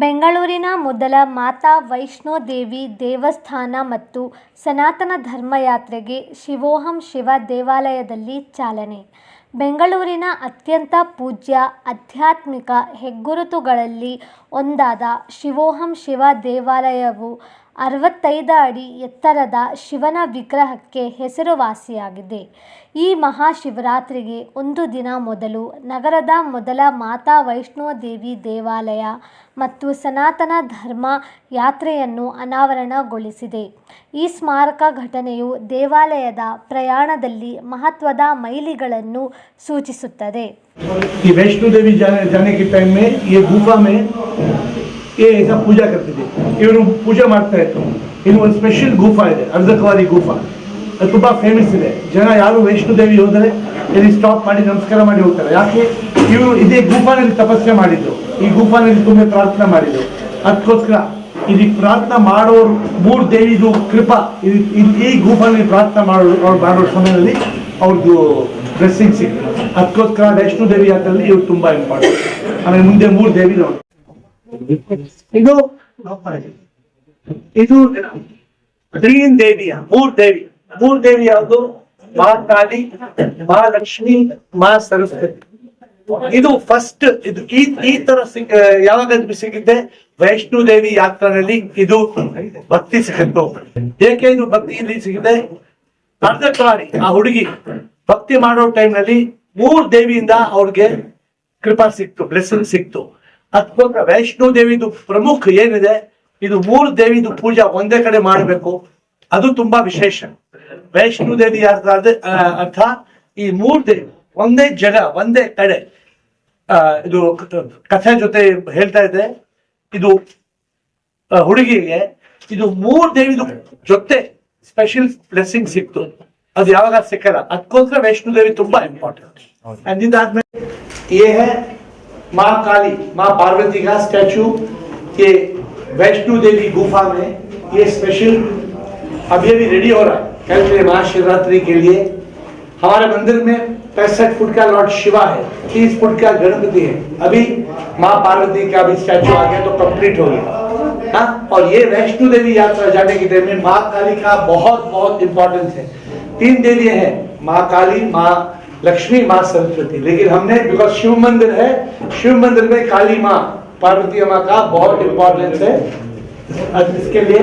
ಬೆಂಗಳೂರಿನ ಮೊದಲ ಮಾತಾ ವೈಷ್ಣೋ ದೇವಿ ದೇವಸ್ಥಾನ ಮತ್ತು ಸನಾತನ ಧರ್ಮಯಾತ್ರೆಗೆ ಶಿವೋಹಂ ಶಿವ ದೇವಾಲಯದಲ್ಲಿ ಚಾಲನೆ. ಬೆಂಗಳೂರಿನ ಅತ್ಯಂತ ಪೂಜ್ಯ ಆಧ್ಯಾತ್ಮಿಕ ಹೆಗ್ಗುರುತುಗಳಲ್ಲಿ ಒಂದಾದ ಶಿವೋಹಂ ಶಿವ ದೇವಾಲಯವು ಅರವತ್ತೈದು ಅಡಿ ಎತ್ತರದ ಶಿವನ ವಿಗ್ರಹಕ್ಕೆ ಹೆಸರುವಾಸಿಯಾಗಿದೆ. ಈ ಮಹಾಶಿವರಾತ್ರಿಗೆ ಒಂದು ದಿನ ಮೊದಲು ನಗರದ ಮೊದಲ ಮಾತಾ ವೈಷ್ಣೋದೇವಿ ದೇವಾಲಯ ಮತ್ತು ಸನಾತನ ಧರ್ಮ ಯಾತ್ರೆಯನ್ನು ಅನಾವರಣಗೊಳಿಸಿದೆ. ಈ ಸ್ಮಾರಕ ಘಟನೆಯು ದೇವಾಲಯದ ಪ್ರಯಾಣದಲ್ಲಿ ಮಹತ್ವದ ಮೈಲಿಗಳನ್ನು ಸೂಚಿಸುತ್ತದೆ. ये गुफा में ये ऐसा पूजा करते थे ಇವರು ಪೂಜೆ ಮಾಡ್ತಾ ಇತ್ತು ಇನ್ನು ಒಂದು ಸ್ಪೆಷಲ್ ಗುಫಾ ಇದೆ ಅರ್ಧಕವಾದಿ ಗುಫಾ ಅದು ತುಂಬಾ ಫೇಮಸ್ ಇದೆ ಜನ ಯಾರು ವೈಷ್ಣೋ ದೇವಿ ಹೋದರೆ ಇಲ್ಲಿ ಸ್ಟಾಪ್ ಮಾಡಿ ನಮಸ್ಕಾರ ಮಾಡಿ ಹೋಗ್ತಾರೆ ಯಾಕೆ ಇವರು ಇದೇ ಗುಫಾನಲ್ಲಿ ತಪಸ್ಸೆ ಮಾಡಿದ್ದು ಈ ಗುಫಾನಲ್ಲಿ ತುಂಬಾ ಪ್ರಾರ್ಥನೆ ಮಾಡಿದ್ದು ಅದಕ್ಕೋಸ್ಕರ ಇಲ್ಲಿ ಪ್ರಾರ್ಥನೆ ಮಾಡೋರು ಮೂರು ದೇವಿದು ಕೃಪಾ ಇದು- ಇದು- ಈ ಗುಫಾನಲ್ಲಿ ಪ್ರಾರ್ಥನೆ ಮಾಡೋ ಅವ್ರು ಮಾಡೋ ಸಮಯದಲ್ಲಿ ಅವ್ರದ್ದು ಬ್ಲೆಸ್ಸಿಂಗ್ ಸಿಕ್ತು ಅದಕ್ಕೋಸ್ಕರ ವೈಷ್ಣೋ ದೇವಿ ಯಾತ್ರೆಯಲ್ಲಿ ಇವ್ರು ತುಂಬಾ ಇಂಪಾರ್ಟೆಂಟ್ ಆಮೇಲೆ ಮುಂದೆ ಮೂರು ದೇವಿ ನೋಡಿ ಇದು ಇದು ಗ್ರೀನ್ ದೇವಿಯ, ಮೂರ್ ದೇವಿ. ಮೂರ್ ದೇವಿ ಯಾವುದು? ಮಾ ಕಾಳಿ, ಮಾ ಲಕ್ಷ್ಮಿ, ಮಾ ಸರಸ್ವತಿ. ಇದು ಫಸ್ಟ್ ಇದು ಈ ಈ ತರ ಯಾವಾಗ ಸಿಕ್ಕಿದ್ದೆ ವೈಷ್ಣೋ ದೇವಿ ಯಾತ್ರಾದಲ್ಲಿ ಇದು ಭಕ್ತಿ ಸಿಗುತ್ತೆ. ಏಕೆ ಇದು ಭಕ್ತಿ ಇಲ್ಲಿ ಸಿಗಿದೆ ಅರ್ಧಕಾರಿ, ಆ ಹುಡುಗಿ ಭಕ್ತಿ ಮಾಡೋ ಟೈಮ್ನಲ್ಲಿ ಮೂರ್ ದೇವಿಯಿಂದ ಅವ್ರಿಗೆ ಕೃಪಾ ಸಿಕ್ತು ಬ್ಲೆಸ್ಸಿಂಗ್ ಸಿಕ್ತು. ಅದಕ್ಕೋಸ್ಕರ ವೈಷ್ಣೋ ದೇವಿದು ಪ್ರಮುಖ ಏನಿದೆ ಇದು ಮೂರು ದೇವಿದು ಪೂಜಾ ಒಂದೇ ಕಡೆ ಮಾಡಬೇಕು. ಅದು ತುಂಬಾ ವಿಶೇಷ. ವೈಷ್ಣೋ ದೇವಿ ಅರ್ಥ ಅರ್ಥ ಈ ಮೂರ್ ದೇವಿ ಒಂದೇ ಜಗ ಒಂದೇ ಕಡೆ. ಇದು ಕಥೆ ಜೊತೆ ಹೇಳ್ತಾ ಇದೆ. ಇದು ಹುಡುಗಿಗೆ ಇದು ಮೂರ್ ದೇವಿದು ಜೊತೆ ಸ್ಪೆಷಲ್ ಬ್ಲೆಸ್ಸಿಂಗ್ ಸಿಕ್ತು. ಅದು ಯಾವಾಗ ಸಿಕ್ಕಲ್ಲ. ಅದಕ್ಕೋಸ್ಕರ ವೈಷ್ಣೋ ದೇವಿ ತುಂಬಾ ಇಂಪಾರ್ಟೆಂಟ್ ಅಂದಿದ್ದಾದ್ಮೇಲೆ माँ काली, माँ पार्वती का स्टैचू ये वैष्णो देवी गुफा में ये स्पेशल अभी अभी रेडी हो रहा है। कल महाशिवरात्रि के लिए। हमारे मंदिर में पैंसठ फुट का लॉर्ड शिवा है, तीस फुट का गणपति है। अभी माँ पार्वती का भी स्टैचू आ गया तो कंप्लीट हो गया। हाँ और ये वैष्णो देवी यात्रा जाने के टाइम में माँ काली का बहुत बहुत इंपॉर्टेंस है। तीन देवी है, माँ काली, माँ लक्ष्मी माँ सरस्वती। लेकिन हमने बिकॉज़ शिव मंदिर है, शिव मंदिर में काली माँ, पार्वती माँ का बहुत इंपॉर्टेंस है। इसके लिए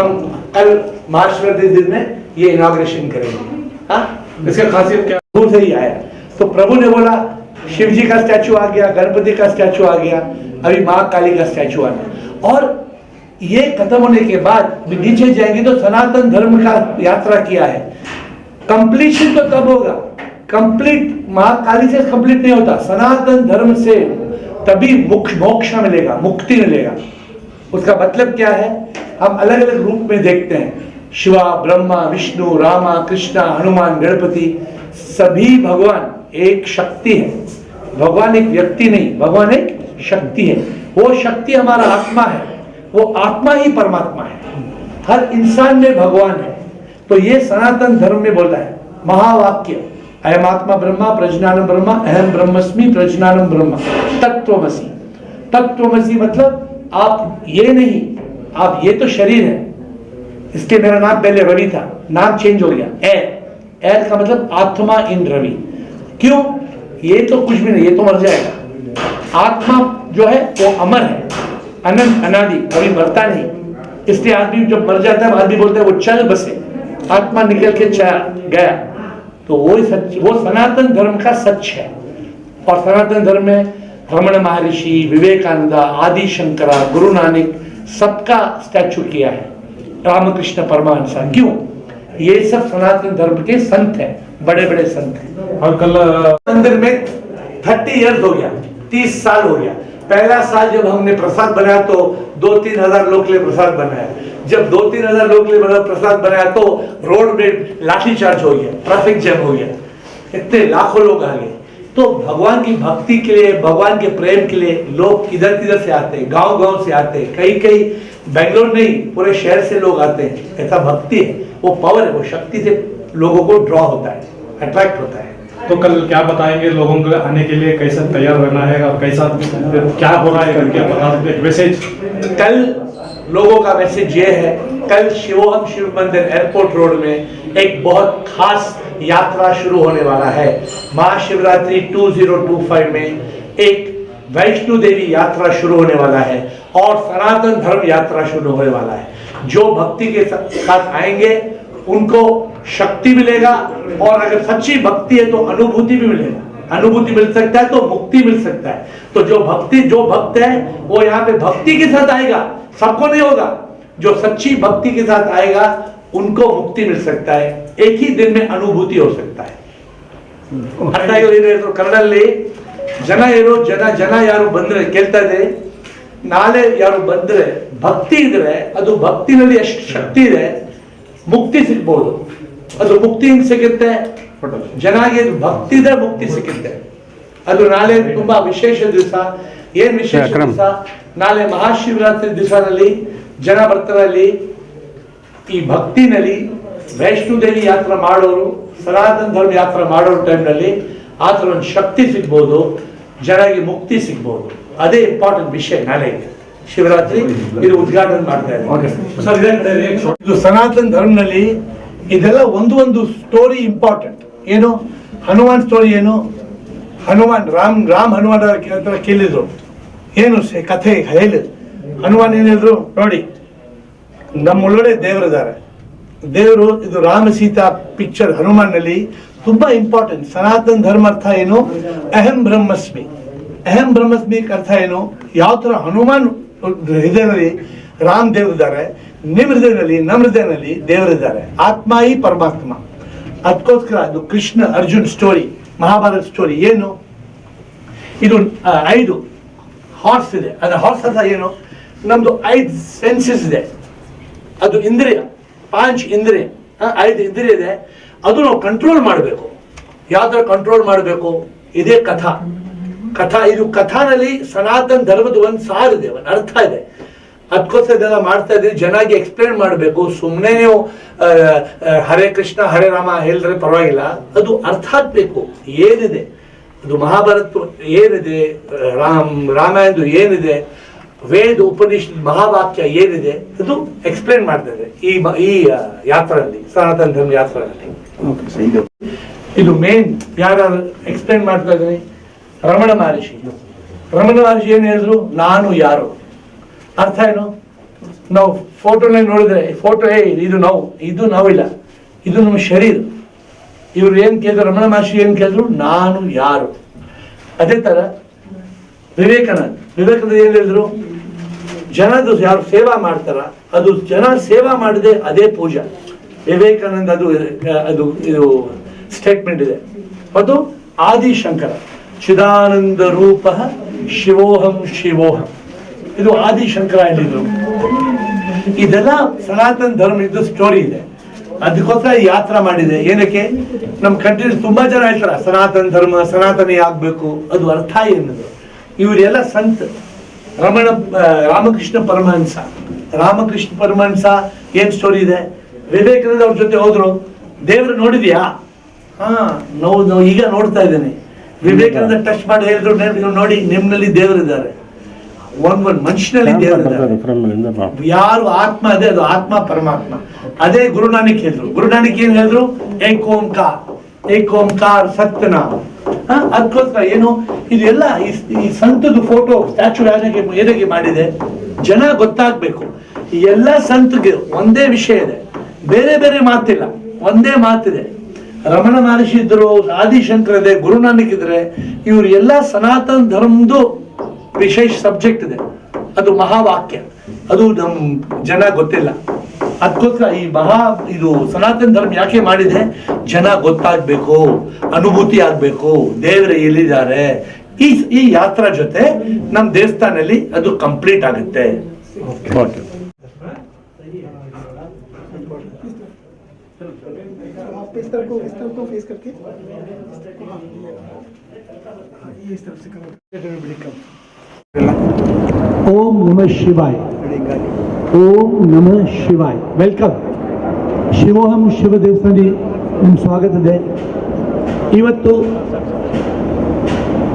हम कल महाशिवरात्रि दिन में ये इनॉग्रेशन करेंगे। हाँ? इसका खासियत क्या? दूर से ही आया। तो प्रभु ने बोला, शिव जी का स्टैचू आ गया, गणपति का स्टैचू आ गया, अभी माँ काली का स्टैचू आ गया। और ये खत्म होने के बाद नीचे जाएँगे तो सनातन धर्म का यात्रा किया है। कंप्लीशन तो तब होगा। कंप्लीट महाकाली से कंप्लीट नहीं होता। सनातन धर्म से तभी मुक्ष मोक्ष मिलेगा, मुक्ति मिलेगा। उसका मतलब क्या है? हम अलग अलग रूप में देखते हैं। शिवा, ब्रह्मा, विष्णु, रामा, कृष्णा, हनुमान, गणपति, सभी भगवान एक शक्ति है। भगवान एक व्यक्ति नहीं, भगवान एक शक्ति है। वो शक्ति हमारा आत्मा है। वो आत्मा ही परमात्मा है। हर इंसान में भगवान है। तो ये सनातन धर्म में बोलता है, महावाक्य। अयम आत्मा ब्रह्मा प्रज्ञानम ब्रह्मा अहम ब्रह्मस्मि प्रज्ञानम ब्रह्मा। तत्वमसी तत्वमसी मतलब आप ये नहीं, आप ये तो शरीर है। इसके मेरा नाम पहले रवि था, नाम चेंज हो गया एर एर का मतलब आत्मा इन रवि क्यों? ये तो कुछ भी नहीं, ये तो मर जाएगा। आत्मा जो है, वो अमर है। अनंत, अनादि, कभी मरता नहीं। इसलिए आदमी जब मर जाता है, आदमी बोलता है, वो चल बसे। आत्मा निकल के गया। तो वो ही सच वो सनातन धर्म का सच है। और सनातन धर्म में रमण महर्षि विवेकानंदा आदि शंकरा गुरु नानक सबका स्टैचू किया है। रामकृष्ण परमहंसा क्यों? ये सब सनातन धर्म के संत हैं बड़े बड़े संत हैं। और कल मंदिर में थर्टी इयर्स हो गया तीस साल हो गया। पहला साल जब हमने प्रसाद बनाया तो दो तीन हज़ार लोग के लिए प्रसाद बनाया। जब दो तीन हज़ार लोग के लिए बना- प्रसाद बनाया तो रोड में लाठी चार्ज हो गया ट्रैफ़िक जैम हो। गया इतने लाखों लोग आ गए। तो भगवान की भक्ति के लिए भगवान के प्रेम के लिए लोग किधर किधर से आते हैं? गाँव गाँव से आते हैं। कई कई बेंगलोर नहीं पूरे शहर से लोग आते हैं। ऐसा भक्ति है। वो पावर है वो शक्ति से लोगों को ड्रॉ होता है अट्रैक्ट होता है। तो कल क्या बताएँगे लोगों को आने के लिए? कैसा तैयार रहना है? और कैसा क्या हो रहा है? करके बता सकते हैं? मैसेज कल लोगों का मैसेज ये है, कल शिवोहम शिव मंदिर एयरपोर्ट रोड में एक बहुत खास यात्रा शुरू होने वाला है। महाशिवरात्रि 2025 में एक वैष्णो देवी यात्रा शुरू होने वाला है और सनातन धर्म यात्रा शुरू होने वाला है। जो भक्ति के साथ आएँगे, उनको शक्ति मिलेगा और अगर सच्ची भक्ति है तो अनुभूति भी मिलेगा। अनुभूति मिल सकता है तो मुक्ति मिल सकता है तो जो भक्ति जो भक्त है वो यहाँ पे भक्ति के साथ आएगा सबको नहीं होगा जो सच्ची भक्ति के साथ आएगा उनको मुक्ति मिल सकता है एक ही दिन में अनुभूति हो सकता है ಅರ್ಥ ಆಗಿರೋದು ಏನು ಹೇಳಿದ್ರು ಕನ್ನಡಲ್ಲಿ ಜನ ಇರೋ ಜನ ಜನ ಯಾರು ಬಂದ್ರೆ ಕೇಳ್ತಾ ಇದೆ ನಾಳೆ ಯಾರು ಬಂದ್ರೆ ಭಕ್ತಿ ಇದ್ರೆ ಅದು ಭಕ್ತಿನಲ್ಲಿ ಎಷ್ಟು ಶಕ್ತಿ ಇದೆ ಮುಕ್ತಿ ಸಿಗ್ಬೋದು ಅದು ಮುಕ್ತಿ ಹೆಂಗ್ ಸಿಗುತ್ತೆ ಜನಗೆ ಭಕ್ತಿದ್ರೆ ಮುಕ್ತಿ ಸಿಕ್ಕಿದ್ದೆ ಅದು ನಾಳೆ ತುಂಬಾ ವಿಶೇಷ ದಿವಸ. ಏನ್ ವಿಶೇಷ ದಿವಸ? ನಾಳೆ ಮಹಾಶಿವರಾತ್ರಿ ದಿವಸದಲ್ಲಿ ಜನ ಅಲ್ಲಿ ಈ ಭಕ್ತಿನಲ್ಲಿ ವೈಷ್ಣು ದೇವಿ ಯಾತ್ರೆ ಮಾಡೋರು ಸನಾತನ ಧರ್ಮ ಯಾತ್ರೆ ಮಾಡೋ ಟೈಮ್ನಲ್ಲಿ ಆ ಥರ ಒಂದು ಶಕ್ತಿ ಸಿಗ್ಬೋದು ಜನಗೆ ಮುಕ್ತಿ ಸಿಗ್ಬೋದು. ಅದೇ ಇಂಪಾರ್ಟೆಂಟ್ ವಿಷಯ ನಾಳೆ. ಶಿವರಾತ್ರಿ ಇದು ಉದ್ಘಾಟನೆ ಮಾಡ್ತಾ ಇದ್ದಾರೆ. ಸನಾತನ ಧರ್ಮದಲ್ಲಿ ಇದೆಲ್ಲ ಒಂದು ಒಂದು ಸ್ಟೋರಿ ಇಂಪಾರ್ಟೆಂಟ್ ಏನು? ಹನುಮಾನ್ ಸ್ಟೋರಿ ಏನು? ಹನುಮಾನ್, ರಾಮ್ ರಾಮ್ ಹನುಮಾನ್ ಹತ್ರ ಕೇಳಿದ್ರು. ಏನು ಕಥೆ ಹೇಳಿದ್ರು ಹನುಮಾನ್ ಏನ್ ಹೇಳಿದ್ರು? ನೋಡಿ, ನಮ್ಮೊಳಗಡೆ ದೇವರಿದ್ದಾರೆ ದೇವರು, ಇದು ರಾಮ ಸೀತಾ ಪಿಕ್ಚರ್ ಹನುಮಾನ್ನಲ್ಲಿ ತುಂಬಾ ಇಂಪಾರ್ಟೆಂಟ್ ಸನಾತನ ಧರ್ಮ ಅರ್ಥ ಏನು? ಅಹಂ ಬ್ರಹ್ಮಸ್ಮಿ. ಅಹಂ ಬ್ರಹ್ಮಸ್ಮಿ ಅರ್ಥ ಏನು? ಯಾವ ತರ ಹನುಮಾನ್ ಹೃದಯದಲ್ಲಿ ರಾಮ್ ದೇವರಿದ್ದಾರೆ ನಿಮ್ಮ ಹೃದಯದಲ್ಲಿ ನಮ್ಮ ಹೃದಯದಲ್ಲಿ ದೇವರಿದ್ದಾರೆ ಆತ್ಮ ಈ ಪರಮಾತ್ಮ. ಅದಕ್ಕೋಸ್ಕರ ಅದು ಕೃಷ್ಣ ಅರ್ಜುನ್ ಸ್ಟೋರಿ ಮಹಾಭಾರತ ಸ್ಟೋರಿ ಏನು? ಇದು ಐದು ಹಾರ್ಸ್ ಇದೆ. ಅದು ಹಾರ್ಸ್ ಅಂತ ಏನು? ನಮ್ದು ಐದು ಸೆನ್ಸಸ್ ಇದೆ. ಅದು ಇಂದ್ರಿಯ, ಪಾಂಚ್ ಇಂದ್ರಿಯ ಐದು ಇಂದ್ರಿಯ ಇದೆ. ಅದು ನಾವು ಕಂಟ್ರೋಲ್ ಮಾಡಬೇಕು. ಯಾವ ಥರ ಕಂಟ್ರೋಲ್ ಮಾಡಬೇಕು? ಇದೇ ಕಥಾ. ಕಥಾ, ಇದು ಕಥಾನಲ್ಲಿ ಸನಾತನ ಧರ್ಮದ ಒಂದು ಇದೆ, ಒಂದು ಅರ್ಥ ಇದೆ. ಅದಕ್ಕೋಸ್ಕರ ಇದೆಲ್ಲ ಮಾಡ್ತಾ ಇದ್ದೀವಿ ಜನಾಗಿ ಎಕ್ಸ್ಪ್ಲೇನ್ ಮಾಡಬೇಕು. ಸುಮ್ಮನೆ ನೀವು ಹರೇ ಕೃಷ್ಣ ಹರೇ ರಾಮ ಹೇಳಿದ್ರೆ ಪರವಾಗಿಲ್ಲ. ಅದು ಅರ್ಥ ಆಗ್ಬೇಕು. ಏನಿದೆ? ಅದು ಮಹಾಭಾರತ ಏನಿದೆ? ರಾಮ್ ರಾಮಾಯಣದು ಏನಿದೆ? ವೇದ ಉಪನಿಷತ್ ಮಹಾವಾಕ್ಯ ಏನಿದೆ? ಅದು ಎಕ್ಸ್ಪ್ಲೇನ್ ಮಾಡ್ತಾ ಇದೆ ಈ ಈ ಯಾತ್ರೆಯಲ್ಲಿ ಸನಾತನ ಧರ್ಮ ಯಾತ್ರೆಯಲ್ಲಿ. ಇದು ಮೇನ್ ಯಾರು ಎಕ್ಸ್ಪ್ಲೇನ್ ಮಾಡ್ತಾ ಇದ್ದೀನಿ ರಮಣ ಮಹರ್ಷಿ. ರಮಣ ಮಹರ್ಷಿ ಏನು ಹೇಳಿದ್ರು? ನಾನು ಯಾರು? ಅರ್ಥ ಏನು? ನಾವು ಫೋಟೋನಲ್ಲಿ ನೋಡಿದ್ರೆ, ಫೋಟೋ ಏ ಇದು ನಾವು, ಇದು ನಾವಿಲ್ಲ, ಇದು ನಮ್ಮ ಶರೀರ. ಇವರು ಏನು ಕೇಳಿದ್ರು, ರಮಣ ಮಹರ್ಷಿ ಏನು ಕೇಳಿದ್ರು? ನಾನು ಯಾರು? ಅದೇ ತರ ವಿವೇಕಾನಂದ ವಿವೇಕಾನಂದ ಏನು ಹೇಳಿದ್ರು? ಜನದು ಯಾರು ಸೇವಾ ಮಾಡ್ತಾರ, ಅದು ಜನ ಸೇವಾ ಮಾಡಿದೆ, ಅದೇ ಪೂಜಾ. ವಿವೇಕಾನಂದ ಅದು ಅದು, ಇದು ಸ್ಟೇಟ್ಮೆಂಟ್ ಇದೆ. ಅದು ಆದಿಶಂಕರ, ಚಿದಾನಂದ ರೂಪ ಶಿವೋಹಂ ಶಿವೋಹಂ. ಇದು ಆದಿಶಂಕರ ಹೇಳಿದ್ರು ಇದೆಲ್ಲ ಸನಾತನ ಧರ್ಮ ಇದು ಸ್ಟೋರಿ ಇದೆ. ಅದಕ್ಕೋಸ್ಕರ ಯಾತ್ರ ಮಾಡಿದೆ. ಏನಕ್ಕೆ? ನಮ್ಮ ಕಂಟ್ರಿ ತುಂಬಾ ಜನ ಹೇಳ್ತಾರ, ಸನಾತನ ಧರ್ಮ, ಸನಾತನ ಆಗ್ಬೇಕು, ಅದು ಅರ್ಥ ಏನದು ಇವರೆಲ್ಲ ಸಂತ ರಮಣ ರಾಮಕೃಷ್ಣ ಪರಮಹಂಸ. ರಾಮಕೃಷ್ಣ ಪರಮಹಂಸ ಏನ್ ಸ್ಟೋರಿ ಇದೆ? ವಿವೇಕಾನಂದ ಅವ್ರ ಜೊತೆ ಹೋದ್ರು. ದೇವ್ರು ನೋಡಿದ್ಯಾ? ಹಾ, ನಾವು ಈಗ ನೋಡ್ತಾ ಇದ್ದೇನೆ. ವಿವೇಕಾನಂದ ಟಚ್ ಮಾಡಿ ಹೇಳಿದ್ರು "ನೀವು- ನೀವು ನೋಡಿ ನಿಮ್ಮಲ್ಲಿ ದೇವರಿದ್ದಾರೆ. ಒಂದ್ ಒಂದ್ ಮನುಷ್ಯನಲ್ಲಿ ಯಾರು ಆತ್ಮ ಅದೇ ಅದು ಆತ್ಮ ಪರಮಾತ್ಮ. ಅದೇ ಗುರುನಾನಕ್ ಹೇಳಿದ್ರು. ಗುರುನಾನಕ್ ಏನ್ ಹೇಳಿದ್ರು? ಏಕೋಂಕಾರ. ಏಕೋಂಕಾರ ಸತ್ಯನ? ಅದಕ್ಕೋಸ್ಕರ ಏನು? ಇದೆಲ್ಲ ಈ- ಈ ಸಂತದ ಫೋಟೋ ಸ್ಟ್ಯಾಚು ಯಾರಿಗೆ ಏನಾಗಿ ಮಾಡಿದೆ? ಜನ ಗೊತ್ತಾಗ್ಬೇಕು. ಈ ಎಲ್ಲ ಸಂತಗೆ ಒಂದೇ ವಿಷಯ ಇದೆ. ಬೇರೆ ಬೇರೆ ಮಾತಿಲ್ಲ. ಒಂದೇ ಮಾತಿದೆ. ರಮಣ ಮಹರ್ಷಿ ಇದ್ರು ಆದಿಶಂಕರ ಇದೆ ಗುರುನಾನಕ್ ಇದ್ರೆ ಇವ್ರು ಎಲ್ಲ ಸನಾತನ ಧರ್ಮದ್ದು ವಿಶೇಷ ಸಬ್ಜೆಕ್ಟ್ ಇದೆ ಅದು ಮಹಾವಾಕ್ಯ ಅದು ನಮ್ ಜನ ಗೊತ್ತಿಲ್ಲ ಅದಕ್ಕೋಸ್ಕರ ಈ ಮಹಾ ಇದು ಸನಾತನ ಧರ್ಮ ಯಾಕೆ ಮಾಡಿದೆ ಜನ ಗೊತ್ತಾಗ್ಬೇಕು ಅನುಭೂತಿ ಆಗ್ಬೇಕು ದೇವರು ಎಲ್ಲಿದ್ದಾರೆ ಈ ಈ ಯಾತ್ರಾ ಜೊತೆ ನಮ್ ದೇವಸ್ಥಾನಲ್ಲಿ ಅದು ಕಂಪ್ಲೀಟ್ ಆಗುತ್ತೆ आप इस तरफ को इस तरफ को फेस करके हाँ, हाँ, ये इस तरफ से करो ಓಂ ನಮ ಶಿವಾಯ್. ಓಂ ನಮ ಶಿವಾಯ್. ವೆಲ್ಕಮ್ ಶಿವೋಹಂ ಶಿವ ದೇವಸ್ಥಾನಿ ನಿಮ್ ಸ್ವಾಗತ ಇದೆ. ಇವತ್ತು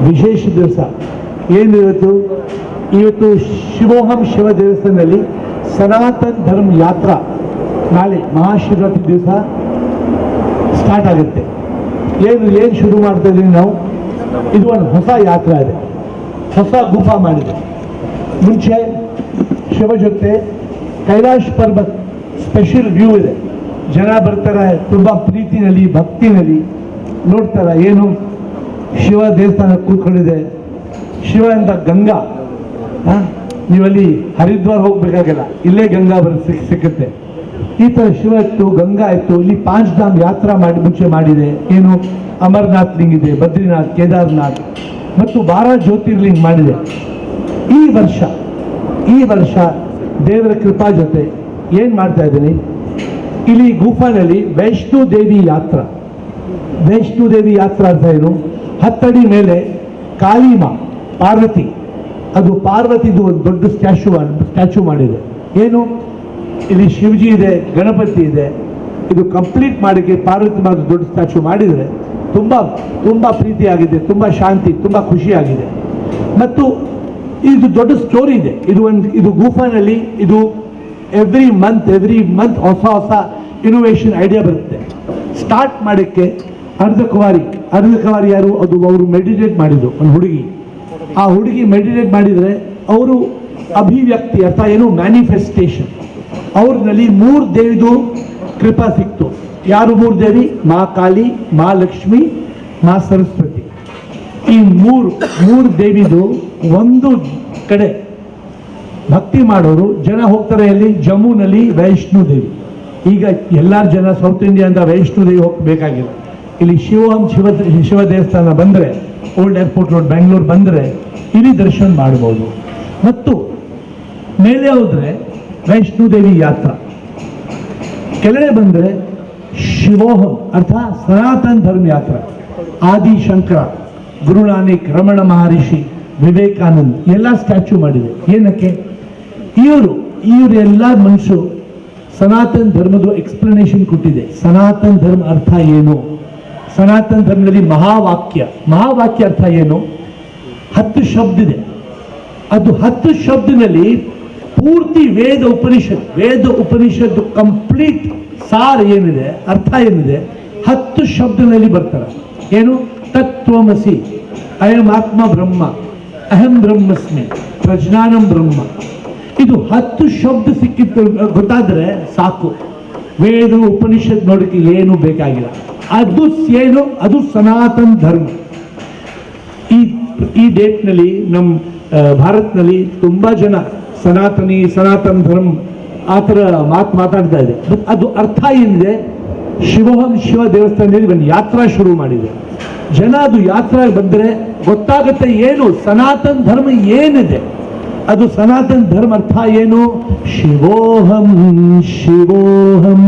ವಿಶೇಷ ದಿವಸ. ಏನು ಇವತ್ತು? ಇವತ್ತು ಶಿವೋಹಂ ಶಿವ ದೇವಸ್ಥಾನದಲ್ಲಿ ಸನಾತನ್ ಧರ್ಮ ಯಾತ್ರಾ ನಾಳೆ ಮಹಾಶಿವರಾತ್ರಿ ದಿವಸ ಸ್ಟಾರ್ಟ್ ಆಗುತ್ತೆ. ಏನು ಏನು ಶುರು ಮಾಡ್ತಾ ಇದ್ದೀವಿ ನಾವು? ಇದು ಒಂದು ಹೊಸ ಯಾತ್ರೆ ಇದೆ. ಹೊಸ ಗುಫಾ ಮಾಡಿದೆ. ಮುಂಚೆ ಶಿವ ಜೊತೆ ಕೈಲಾಶ್ ಪರ್ವತ್ ಸ್ಪೆಷಲ್ ವ್ಯೂ ಇದೆ. ಜನ ಬರ್ತಾರೆ, ತುಂಬ ಪ್ರೀತಿನಲ್ಲಿ, ಭಕ್ತಿನಲ್ಲಿ. ನೋಡ್ತಾರೆ, ಏನು ಶಿವ ದೇವಸ್ಥಾನ ಕೂತ್ಕೊಂಡಿದೆ. ಶಿವ ಅಂತ ಗಂಗಾ. ನೀವಲ್ಲಿ ಹರಿದ್ವಾರ ಹೋಗ್ಬೇಕಾಗಿಲ್ಲ. ಇಲ್ಲೇ ಗಂಗಾ ಬರ್ ಸಿಕ್ ಸಿಕ್ಕುತ್ತೆ. ಈ ಥರ ಶಿವ ಇತ್ತು, ಗಂಗಾ ಇತ್ತು. ಇಲ್ಲಿ ಪಾಂಚ್ ಧಾಮ್ ಯಾತ್ರಾ ಮಾಡಿ ಮುಂಚೆ ಮಾಡಿದೆ. ಏನು ಅಮರ್ನಾಥ್ ಲಿಂಗ್ ಇದೆ, ಬದ್ರಿನಾಥ್, ಕೇದಾರ್ನಾಥ್. ಮತ್ತು ಬಾರ ಜ್ಯೋತಿರ್ಲಿಂಗ್ ಮಾಡಿದೆ. ಈ ವರ್ಷ ಈ ವರ್ಷ ದೇವರ ಕೃಪಾ ಜೊತೆ ಏನು ಮಾಡ್ತಾ ಇದ್ದೀನಿ? ಇಲ್ಲಿ ಗುಫಾನಲ್ಲಿ ವೈಷ್ಣು ದೇವಿ ಯಾತ್ರ. ವೈಷ್ಣು ದೇವಿ ಯಾತ್ರ ಅಂತ ಏನು? ಹತ್ತಡಿ ಮೇಲೆ ಕಾಳಿಮಾ ಪಾರ್ವತಿ. ಅದು ಪಾರ್ವತಿದು ಒಂದು ದೊಡ್ಡ ಸ್ಟ್ಯಾಚು ಸ್ಟ್ಯಾಚು ಮಾಡಿದೆ. ಏನು? ಇಲ್ಲಿ ಶಿವಜಿ ಇದೆ, ಗಣಪತಿ ಇದೆ. ಇದು ಕಂಪ್ಲೀಟ್ ಮಾಡಿಕೆ ಪಾರ್ವತಿ ಮಾತ್ರ ದೊಡ್ಡ ಸ್ಟ್ಯಾಚು ಮಾಡಿದರೆ ತುಂಬ ತುಂಬ ಪ್ರೀತಿಯಾಗಿದೆ, ತುಂಬ ಶಾಂತಿ, ತುಂಬ ಖುಷಿಯಾಗಿದೆ. ಮತ್ತು ಇದು ದೊಡ್ಡ ಸ್ಟೋರಿ ಇದೆ. ಇದು ಒಂದು, ಇದು ಗುಫಾನಲ್ಲಿ ಇದು ಎವ್ರಿ ಮಂತ್ ಎವ್ರಿ ಮಂತ್ ಹೊಸ ಹೊಸ ಇನೋವೇಷನ್ ಐಡಿಯಾ ಬರುತ್ತೆ. ಸ್ಟಾರ್ಟ್ ಮಾಡೋಕ್ಕೆ ಅರ್ಧಕವಾರಿ ಅರ್ಧಕವಾರಿ ಯಾರು? ಅದು ಅವರು ಮೆಡಿಟೇಟ್ ಮಾಡಿದ್ರು, ಒಂದು ಹುಡುಗಿ. ಆ ಹುಡುಗಿ ಮೆಡಿಟೇಟ್ ಮಾಡಿದರೆ ಅವರು ಅಭಿವ್ಯಕ್ತಿ ಅಥವಾ ಏನು? ಮ್ಯಾನಿಫೆಸ್ಟೇಷನ್ ಅವ್ರನ್ನಲ್ಲಿ ಮೂರು ದೇವಿದು ಕೃಪಾ ಸಿಕ್ತು. ಯಾರು ಮೂರು ದೇವಿ ಮಾ ಕಾಳಿ, ಮಾ ಲಕ್ಷ್ಮಿ, ಮಾ ಸರಸ್ವತಿ. ಈ ಮೂರು ಮೂರು ದೇವಿದು ಒಂದು ಕಡೆ ಭಕ್ತಿ ಮಾಡೋರು. ಜನ ಹೋಗ್ತಾರೆ ಅಲ್ಲಿ ಜಮ್ಮುನಲ್ಲಿ ವೈಷ್ಣೋ ದೇವಿ. ಈಗ ಎಲ್ಲರ ಜನ ಸೌತ್ ಇಂಡಿಯಾದಿಂದ ವೈಷ್ಣೋ ದೇವಿ ಹೋಗಬೇಕಾಗಿಲ್ಲ ಇಲ್ಲಿ ಶಿವಂ ಶಿವ ಶಿವ ದೇವಸ್ಥಾನ ಬಂದರೆ ಓಲ್ಡ್ ಏರ್ಪೋರ್ಟ್ ರೋಡ್ ಬೆಂಗಳೂರು ಬಂದರೆ ಇಲ್ಲಿ ದರ್ಶನ ಮಾಡ್ಬೋದು. ಮತ್ತು ಮೇಲೆ ಹೋದರೆ ವೈಷ್ಣೋ ದೇವಿ ಯಾತ್ರಾ. ಕೆಳಗೆ ಬಂದರೆ ಶಿವೋಹಂ, ಅರ್ಥ? ಸನಾತನ ಧರ್ಮ ಯಾತ್ರೆ ಆದಿಶಂಕರ, ಗುರುನಾನಕ್, ರಮಣ ಮಹರ್ಷಿ, ವಿವೇಕಾನಂದ್, ಎಲ್ಲ ಸ್ಟ್ಯಾಚ್ಯೂ ಮಾಡಿದೆ. ಏನಕ್ಕೆ? ಇವರು, ಇವರೆಲ್ಲ ಮನುಷ್ಯರು ಸನಾತನ ಧರ್ಮದ ಎಕ್ಸ್ಪ್ಲನೇಷನ್ ಕೊಟ್ಟಿದೆ. ಸನಾತನ ಧರ್ಮ ಅರ್ಥ ಏನು? ಸನಾತನ ಧರ್ಮದಲ್ಲಿ ಮಹಾವಾಕ್ಯ. ಮಹಾವಾಕ್ಯ ಅರ್ಥ ಏನು? ಹತ್ತು ಶಬ್ದ ಇದೆ. ಅದು ಹತ್ತು ಶಬ್ದದಲ್ಲಿ ಪೂರ್ತಿ ವೇದ ಉಪನಿಷತ್, ವೇದ ಉಪನಿಷತ್ತು ಕಂಪ್ಲೀಟ್ ಸಾರ ಏನಿದೆ, ಅರ್ಥ ಏನಿದೆ, ಹತ್ತು ಶಬ್ದದಲ್ಲಿ ಬರ್ತಾರೆ. ಏನು? ತತ್ವಮಸಿ. ಅಯಂ ಆತ್ಮ ಬ್ರಹ್ಮ. ಅಹಂ ಬ್ರಹ್ಮಸ್ಮಿ. ಪ್ರಜ್ಞಾನಂ ಬ್ರಹ್ಮ. ಇದು ಹತ್ತು ಶಬ್ದ ಸಿಕ್ಕಿತ್ತು, ಗೊತ್ತಾದ್ರೆ ಸಾಕು. ವೇದ ಉಪನಿಷತ್ ನೋಡಕ್ಕೆ ಏನು ಬೇಕಾಗಿಲ್ಲ. ಅದು ಏನು? ಅದು ಸನಾತನ ಧರ್ಮ. ಈ ಈ ಡೇಟ್ನಲ್ಲಿ ನಮ್ಮ ನಮ್ ಭಾರತ್ನಲ್ಲಿ ತುಂಬ ಜನ ಸನಾತನಿ ಸನಾತನ ಧರ್ಮ, ಆ ಥರ ಮಾತು ಮಾತಾಡ್ತಾ ಇದೆ. ಅದು ಅರ್ಥ ಏನಿದೆ ಶಿವಹಂ ಶಿವ ದೇವಸ್ಥಾನದಲ್ಲಿ ಒಂದು ಯಾತ್ರಾ ಶುರು ಮಾಡಿದೆ. ಜನ ಅದು ಯಾತ್ರಾ ಬಂದರೆ ಗೊತ್ತಾಗುತ್ತೆ ಏನು, ಸನಾತನ ಧರ್ಮ ಏನಿದೆ. ಅದು ಸನಾತನ ಧರ್ಮ ಅರ್ಥ ಏನು? ಶಿವೋಹಂ ಶಿವೋಹಂ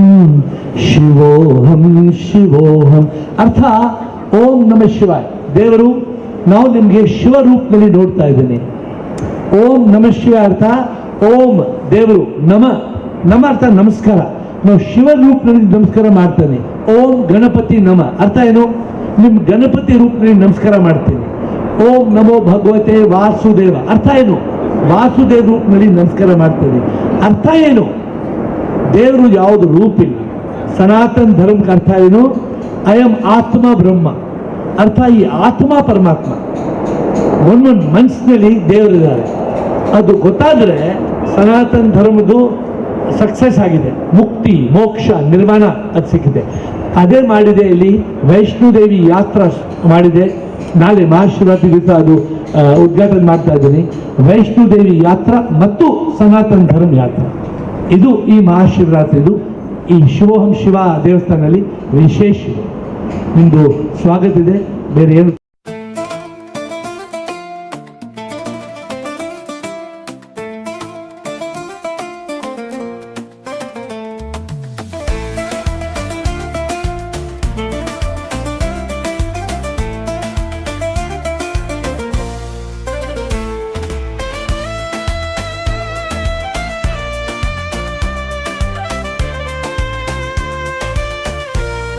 ಶಿವೋಹಂ ಶಿವೋಹಂ. ಅರ್ಥ, ಓಂ ನಮ ಶಿವ ದೇವರು, ನಾವು ನಿಮಗೆ ಶಿವ ರೂಪದಲ್ಲಿ ನೋಡ್ತಾ ಇದ್ದೀನಿ. ಓಂ ನಮಶಿವ ಅರ್ಥ, ಓಂ ದೇವರು ನಮ. ನಮ ಅರ್ಥ ನಮಸ್ಕಾರ. ನಾವು ಶಿವ ರೂಪದಲ್ಲಿ ನಮಸ್ಕಾರ ಮಾಡ್ತೇನೆ. ಓಂ ಗಣಪತಿ ನಮ. ಅರ್ಥ ಏನು? ನಿಮ್ಮ ಗಣಪತಿ ರೂಪದಲ್ಲಿ ನಮಸ್ಕಾರ ಮಾಡ್ತೀನಿ. ಓಂ ನಮೋ ಭಗವತೆ ವಾಸುದೇವ. ಅರ್ಥ ಏನು? ವಾಸುದೇವ ರೂಪದಲ್ಲಿ ನಮಸ್ಕಾರ ಮಾಡ್ತೇನೆ. ಅರ್ಥ ಏನು? ದೇವರು ಯಾವುದು ರೂಪಿಲ್ಲ. ಸನಾತನ ಧರ್ಮಕ್ಕೆ ಅರ್ಥ ಏನು? ಅಯಂ ಆತ್ಮ ಬ್ರಹ್ಮ. ಅರ್ಥ ಈ ಆತ್ಮ ಪರಮಾತ್ಮ. ಒಂದೊಂದು ಮನಸ್ಸಿನಲ್ಲಿ ದೇವರಿದ್ದಾರೆ. ಅದು ಗೊತ್ತಾದರೆ ಸನಾತನ ಧರ್ಮದ್ದು ಸಕ್ಸಸ್ ಆಗಿದೆ. ಮುಕ್ತಿ, ಮೋಕ್ಷ, ನಿರ್ಮಾಣ ಅದು ಸಿಕ್ಕಿದೆ. ಅದೇ ಮಾಡಿದೆ ಇಲ್ಲಿ ವೈಷ್ಣೋದೇವಿ ಯಾತ್ರಾ ಮಾಡಿದೆ. ನಾಳೆ ಮಹಾಶಿವರಾತ್ರಿ ದಿವಸ ಅದು ಉದ್ಘಾಟನೆ ಮಾಡ್ತಾ ಇದ್ದೀನಿ. ವೈಷ್ಣೋದೇವಿ ಯಾತ್ರಾ ಮತ್ತು ಸನಾತನ ಧರ್ಮ ಯಾತ್ರಾ. ಇದು ಈ ಮಹಾಶಿವರಾತ್ರಿದು ಈ ಶಿವೋಹಂ ಶಿವ ದೇವಸ್ಥಾನದಲ್ಲಿ ವಿಶೇಷ ನಿಮ್ಮದು ಸ್ವಾಗತ ಇದೆ. ಬೇರೆ ಏನು